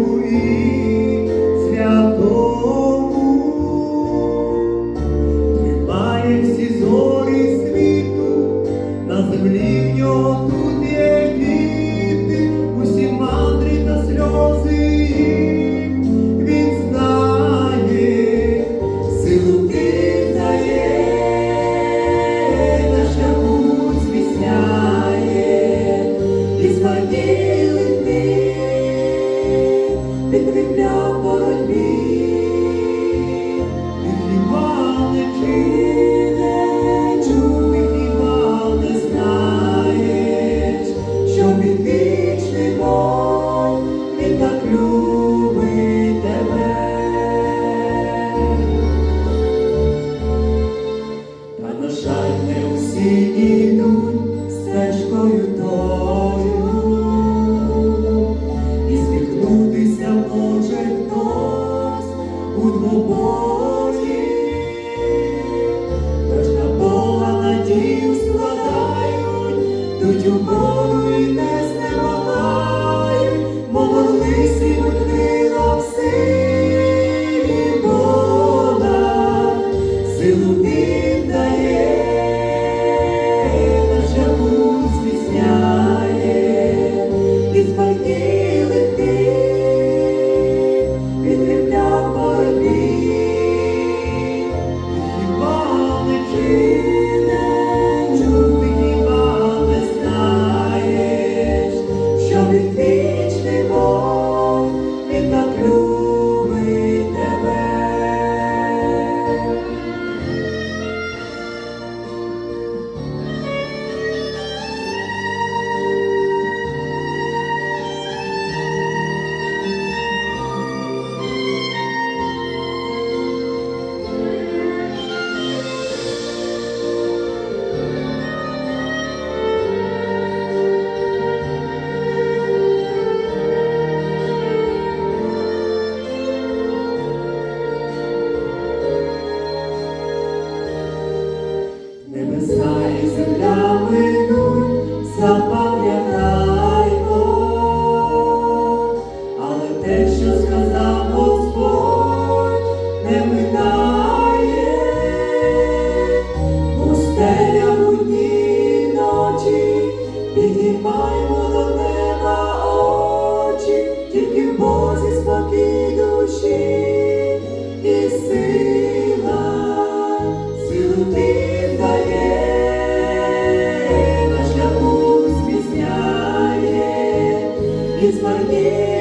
fluir. йдуть стежкою тою, і може хтось у двобої, тож на Бога надію складають, тут у йде. І змарніли